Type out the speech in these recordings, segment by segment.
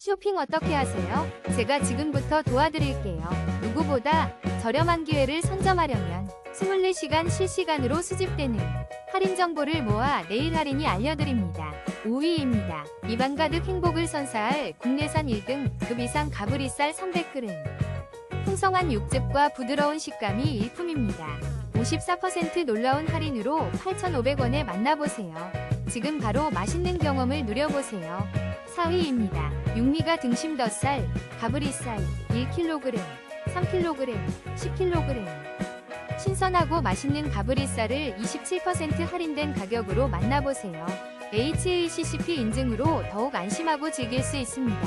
쇼핑 어떻게 하세요? 제가 지금부터 도와드릴게요. 누구보다 저렴한 기회를 선점하려면 24시간 실시간으로 수집되는 할인 정보를 모아 내일 할인이 알려드립니다. 5위입니다. 입안 가득 행복을 선사할 국내산 1등 급 이상 가브리쌀 300g. 풍성한 육즙과 부드러운 식감이 일품입니다. 54% 놀라운 할인으로 8,500원에 만나보세요. 지금 바로 맛있는 경험을 누려보세요. 4위입니다. 육미가 등심 덧살, 가브리살 1kg, 3kg, 10kg. 신선하고 맛있는 가브리살을 27% 할인된 가격으로 만나보세요. HACCP 인증으로 더욱 안심하고 즐길 수 있습니다.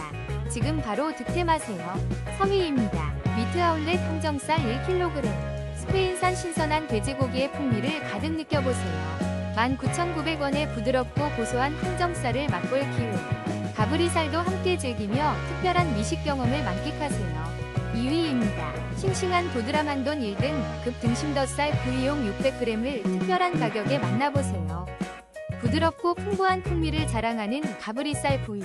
지금 바로 득템하세요. 3위입니다. 미트 아울렛 항정살 1kg. 스페인산 신선한 돼지고기의 풍미를 가득 느껴보세요. 19,900원에 부드럽고 고소한 항정살을 맛볼 기회. 가브리살도 함께 즐기며 특별한 미식 경험을 만끽하세요. 2위입니다. 싱싱한 도드라만 돈 1등 급 등심덧살 구이용 600g을 특별한 가격에 만나보세요. 부드럽고 풍부한 풍미를 자랑하는 가브리살 구이.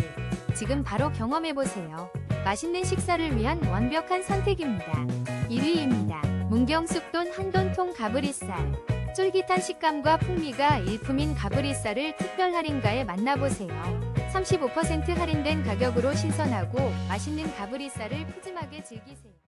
지금 바로 경험해보세요. 맛있는 식사를 위한 완벽한 선택입니다. 1위입니다. 문경숙돈 한돈통 가브리살. 쫄깃한 식감과 풍미가 일품인 가브리살을 특별 할인가에 만나보세요. 35% 할인된 가격으로 신선하고 맛있는 가브리살을 푸짐하게 즐기세요.